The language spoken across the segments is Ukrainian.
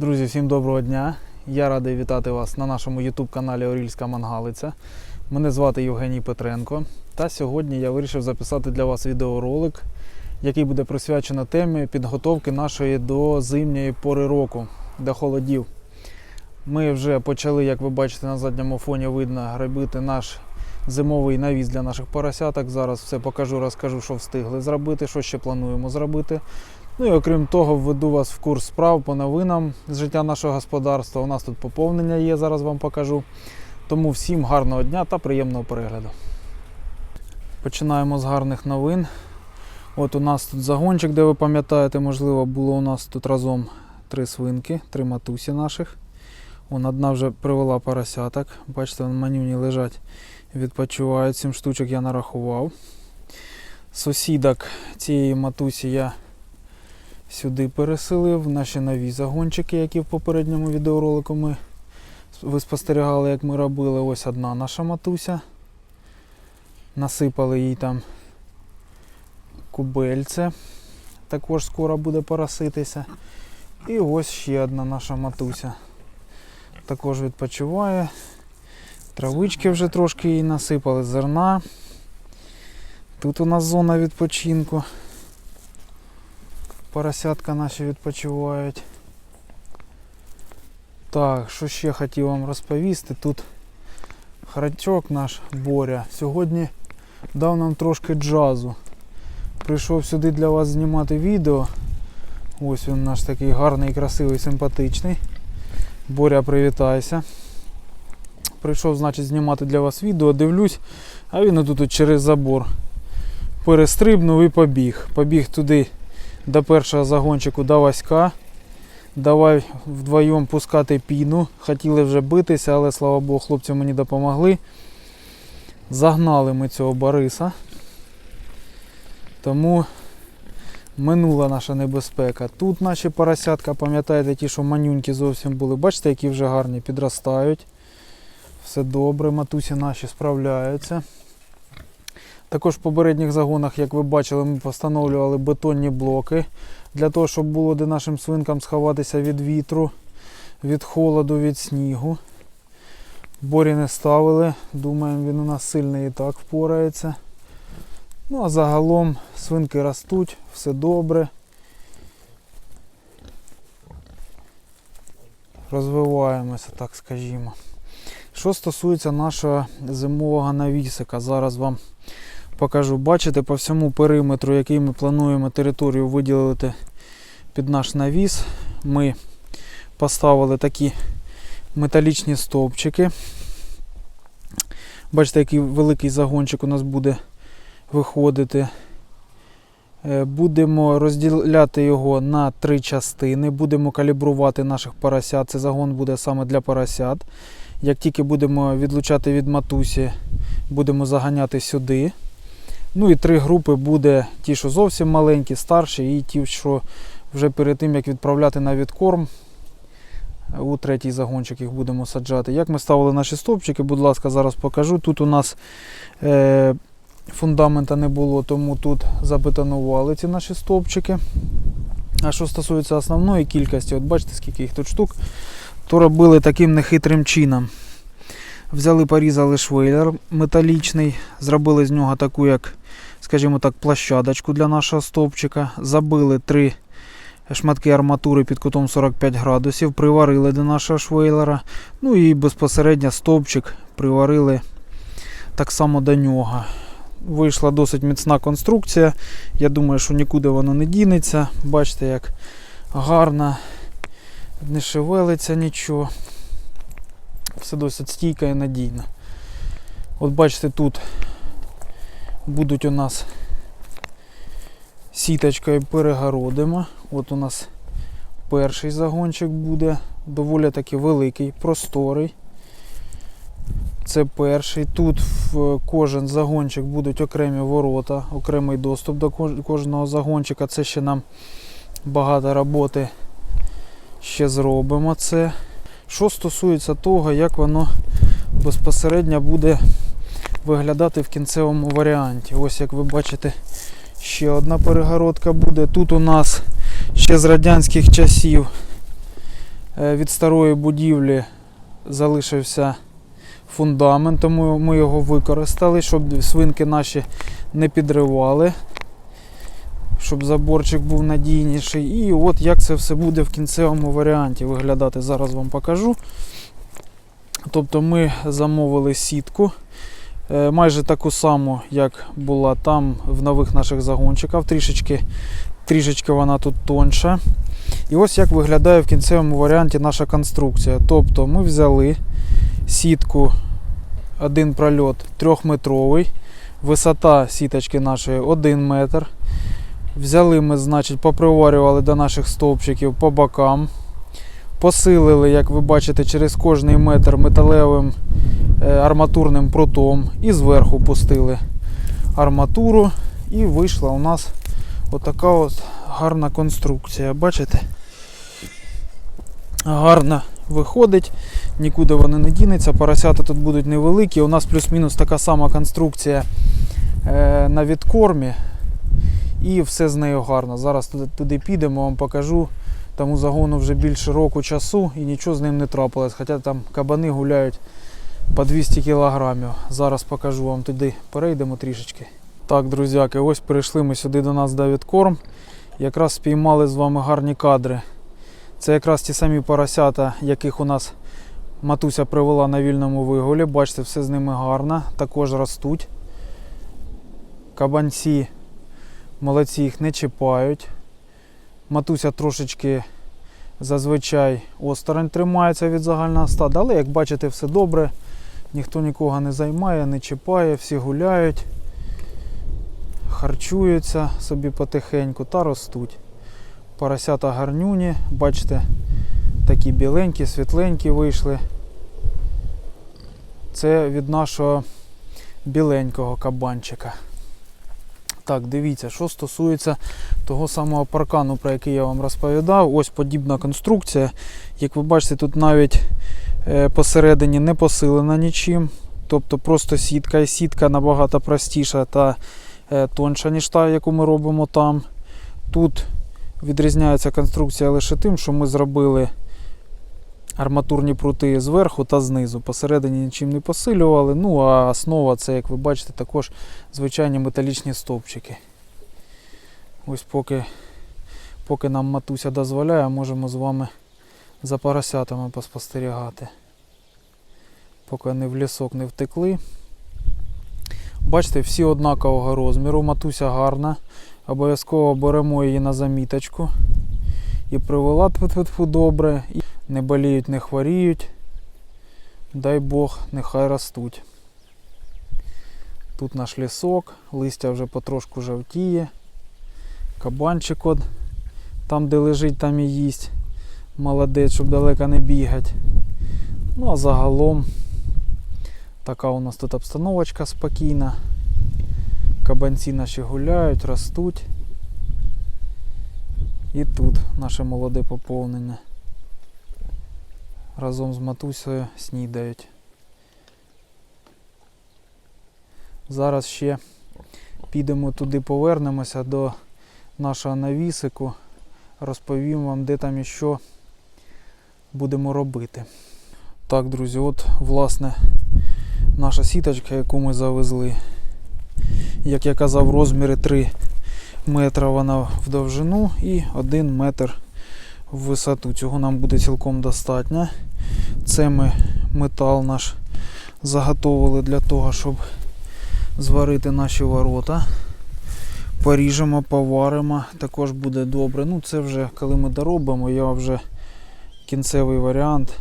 Друзі, всім доброго дня! Я радий вітати вас на нашому YouTube каналі Орільська Мангалиця. Мене звати Євгеній Петренко. Та сьогодні я вирішив записати для вас відеоролик, який буде присвячено темі підготовки нашої до зимньої пори року, до холодів. Ми вже почали, як ви бачите, на задньому фоні видно робити наш зимовий навіс для наших поросяток. Зараз все покажу, розкажу, що встигли зробити, що ще плануємо зробити. Ну і окрім того, введу вас в курс справ по новинам з життя нашого господарства. У нас тут поповнення є, зараз вам покажу. Тому всім гарного дня та приємного перегляду. Починаємо з гарних новин. От у нас тут загончик, де ви пам'ятаєте, можливо, було у нас тут разом три свинки, три матусі наших. Вон одна вже привела поросяток. Бачите, вон манюні лежать, відпочивають. Сім штучок я нарахував. Сусідок цієї матусі я сюди переселив наші нові загончики, які в попередньому відеоролику ми ви спостерігали, як ми робили. Ось одна наша матуся. Насипали їй там кубельце. Також скоро буде пороситися. І ось ще одна наша матуся. Також відпочиває. Травички вже трошки їй насипали зерна. Тут у нас зона відпочинку. Поросятка наші відпочивають. Так, що ще хотів вам розповісти. Тут храчок наш Боря сьогодні дав нам трошки джазу. Прийшов сюди для вас знімати відео. Ось він наш такий гарний, красивий, симпатичний. Боря, привітайся. Прийшов, значить, знімати для вас відео, дивлюсь, а він отут через забор перестрибнув і побіг. Побіг туди до першого загончику до Васька. Давай вдвоєм пускати піну. Хотіли вже битися, але слава Богу, хлопці мені допомогли. Загнали ми цього Бориса. Тому минула наша небезпека. Тут наші поросятка, пам'ятаєте, ті, що манюнькі зовсім були. Бачите, які вже гарні підростають. Все добре, матусі наші справляються. Також в попередніх загонах, як ви бачили, ми постановлювали бетонні блоки для того, щоб було де нашим свинкам сховатися від вітру, від холоду, від снігу. Борі не ставили, думаємо, він у нас сильний і так впорається. Ну а загалом свинки ростуть, все добре. Розвиваємося, так скажімо. Що стосується нашого зимового навісика, зараз вам покажу. Бачите, по всьому периметру, який ми плануємо територію виділити під наш навіс, ми поставили такі металічні стовпчики. Бачите, який великий загончик у нас буде виходити. Е, Будемо розділяти його на три частини, будемо калібрувати наших поросят. Це загон буде саме для поросят. Як тільки будемо відлучати від матусі, будемо заганяти сюди. Ну і три групи буде ті, що зовсім маленькі, старші, і ті, що вже перед тим, як відправляти на відкорм, у третій загончик їх будемо саджати. Як ми ставили наші стовпчики, будь ласка, зараз покажу. Тут у нас е, фундамента не було, тому тут забетонували ці наші стовпчики. А що стосується основної кількості, от бачите, скільки їх тут штук, то робили таким нехитрим чином. Взяли, порізали швейлер металічний, зробили з нього таку, як, скажімо так, площадочку для нашого стовпчика. Забили три шматки арматури під кутом 45 градусів, приварили до нашого швейлера. Ну і безпосередньо стовпчик приварили так само до нього. Вийшла досить міцна конструкція. Я думаю, що нікуди воно не дінеться. Бачите, як гарно, не шевелиться нічого все досить стійко і надійно. От бачите, тут будуть у нас сіточкою перегородимо. От у нас перший загончик буде, доволі таки великий, просторий. Це перший. Тут в кожен загончик будуть окремі ворота, окремий доступ до кожного загончика. Це ще нам багато роботи ще зробимо це. Що стосується того, як воно безпосередньо буде виглядати в кінцевому варіанті. Ось як ви бачите, ще одна перегородка буде. Тут у нас ще з радянських часів Е, Від старої будівлі залишився фундамент, тому ми його використали, щоб свинки наші не підривали, щоб заборчик був надійніший. І от як це все буде в кінцевому варіанті виглядати, зараз вам покажу. Тобто ми замовили сітку. Е, Майже таку саму, як була там в нових наших загончиках. Трішечки, трішечки вона тут тонша. І ось як виглядає в кінцевому варіанті наша конструкція. Тобто ми взяли сітку, один прольот трьохметровий, висота сіточки нашої 1 метр. Взяли ми, значить, поприварювали до наших стовпчиків по бокам. Посилили, як ви бачите, через кожний метр металевим арматурним прутом і зверху пустили арматуру. І вийшла у нас отака от гарна конструкція. Бачите? Гарно виходить, нікуди вони не дінеться. Поросята тут будуть невеликі. У нас плюс-мінус така сама конструкція е, на відкормі. І все з нею гарно. Зараз туди підемо, вам покажу. Тому загону вже більше року часу і нічого з ним не трапилось. Хоча там кабани гуляють по 200 кілограмів. Зараз покажу вам туди. Перейдемо трішечки. Так, друзяки, ось перейшли ми сюди до нас Давід Корм. Якраз спіймали з вами гарні кадри. Це якраз ті самі поросята, яких у нас матуся привела на вільному вигулі. Бачите, все з ними гарно, також ростуть. Кабанці молодці їх не чіпають. Матуся трошечки зазвичай осторонь тримається від загального стада, але як бачите, все добре. Ніхто нікого не займає, не чіпає, всі гуляють, харчуються собі потихеньку та ростуть. Поросята гарнюні, бачите, такі біленькі, світленькі вийшли. Це від нашого біленького кабанчика. Так, дивіться, що стосується того самого паркану, про який я вам розповідав. Ось подібна конструкція. Як ви бачите, тут навіть посередині не посилена нічим. Тобто просто сітка, і сітка набагато простіша та е, тонша, ніж та, яку ми робимо там. Тут відрізняється конструкція лише тим, що ми зробили арматурні прути зверху та знизу. Посередині нічим не посилювали. Ну а основа це, як ви бачите, також звичайні металічні стовпчики. Ось поки, поки нам матуся дозволяє, можемо з вами за поросятами поспостерігати. Поки вони в лісок не втекли. Бачите, всі однакового розміру, матуся гарна. Обов'язково беремо її на заміточку. І привела тфу-тфу-тфу добре. І не боліють, не хворіють. Дай Бог, нехай ростуть. Тут наш лісок, листя вже потрошку жовтіє. Кабанчик от, там де лежить, там і їсть. Молодець, щоб далеко не бігати. Ну а загалом така у нас тут обстановочка спокійна. Кабанці наші гуляють, ростуть. І тут наше молоде поповнення. Разом з матусею снідають. Зараз ще підемо туди, повернемося до нашого навісику. Розповім вам, де там і що будемо робити. Так, друзі, от власне наша сіточка, яку ми завезли. Як я казав, розміри 3 метра вона в довжину і 1 метр в висоту. Цього нам буде цілком достатньо. Це ми метал наш заготовили для того, щоб зварити наші ворота. Поріжемо, поваримо, також буде добре. Ну, це вже коли ми доробимо, я вже кінцевий варіант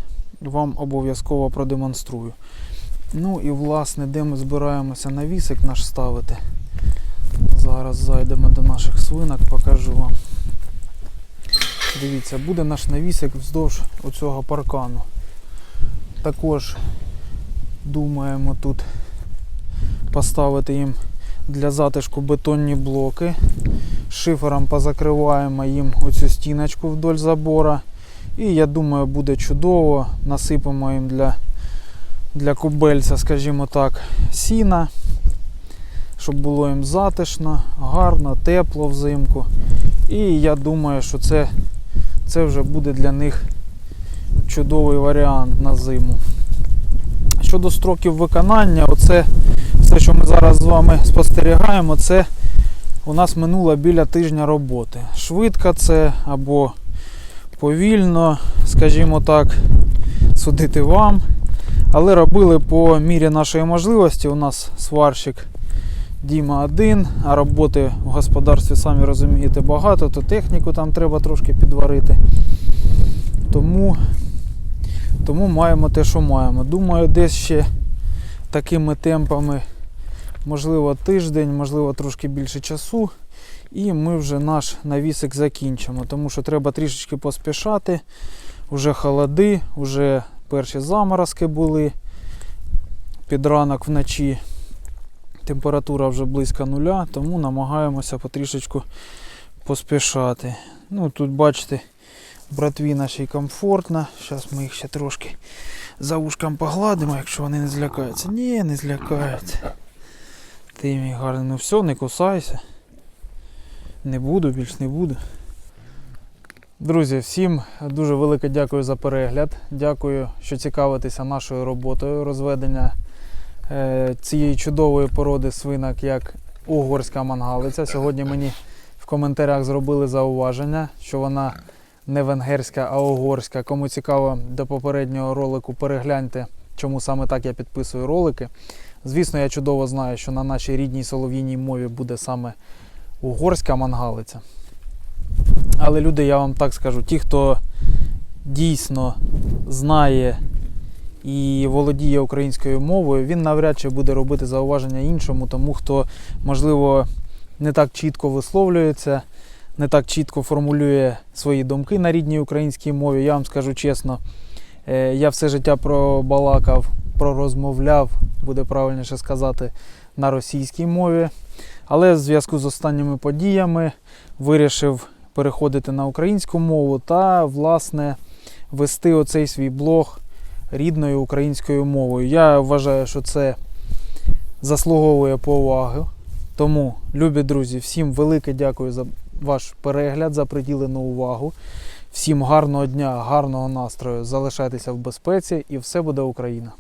вам обов'язково продемонструю. Ну і власне, де ми збираємося навісик наш ставити. Зараз зайдемо до наших свинок, покажу вам. Дивіться, буде наш навісик вздовж оцього паркану. Також думаємо тут поставити їм для затишку бетонні блоки. Шифером позакриваємо їм оцю стіночку вдоль забора. І я думаю, буде чудово. Насипемо їм для, для кубельця, скажімо так, сіна, щоб було їм затишно, гарно, тепло взимку. І я думаю, що це, це вже буде для них чудовий варіант на зиму. Щодо строків виконання, оце все, що ми зараз з вами спостерігаємо, це у нас минуло біля тижня роботи. Швидко це або повільно, скажімо так, судити вам. Але робили по мірі нашої можливості. У нас сварщик Діма один, а роботи в господарстві, самі розумієте, багато, то техніку там треба трошки підварити. Тому, тому маємо те, що маємо. Думаю, десь ще такими темпами, можливо, тиждень, можливо, трошки більше часу. І ми вже наш навісик закінчимо, тому що треба трішечки поспішати. Уже холоди, вже перші заморозки були під ранок вночі. Температура вже близько нуля, тому намагаємося потрішечку поспішати. Ну, тут бачите, братві нашій комфортно. Зараз ми їх ще трошки за ушком погладимо, якщо вони не злякаються. Ні, не злякаються. Ти мій гарний, ну все, не кусайся. Не буду, більш не буду. Друзі, всім дуже велике дякую за перегляд. Дякую, що цікавитеся нашою роботою розведення е, цієї чудової породи свинок, як угорська мангалиця. Сьогодні мені в коментарях зробили зауваження, що вона не венгерська, а угорська. Кому цікаво до попереднього ролику, перегляньте, чому саме так я підписую ролики. Звісно, я чудово знаю, що на нашій рідній солов'їній мові буде саме угорська мангалиця. Але люди, я вам так скажу, ті, хто дійсно знає і володіє українською мовою, він навряд чи буде робити зауваження іншому, тому хто, можливо, не так чітко висловлюється, не так чітко формулює свої думки на рідній українській мові. Я вам скажу чесно, е, я все життя пробалакав, пророзмовляв, буде правильніше сказати, на російській мові. Але в зв'язку з останніми подіями вирішив переходити на українську мову та, власне, вести оцей свій блог рідною українською мовою. Я вважаю, що це заслуговує поваги. Тому, любі друзі, всім велике дякую за ваш перегляд, за приділену увагу. Всім гарного дня, гарного настрою. Залишайтеся в безпеці і все буде Україна.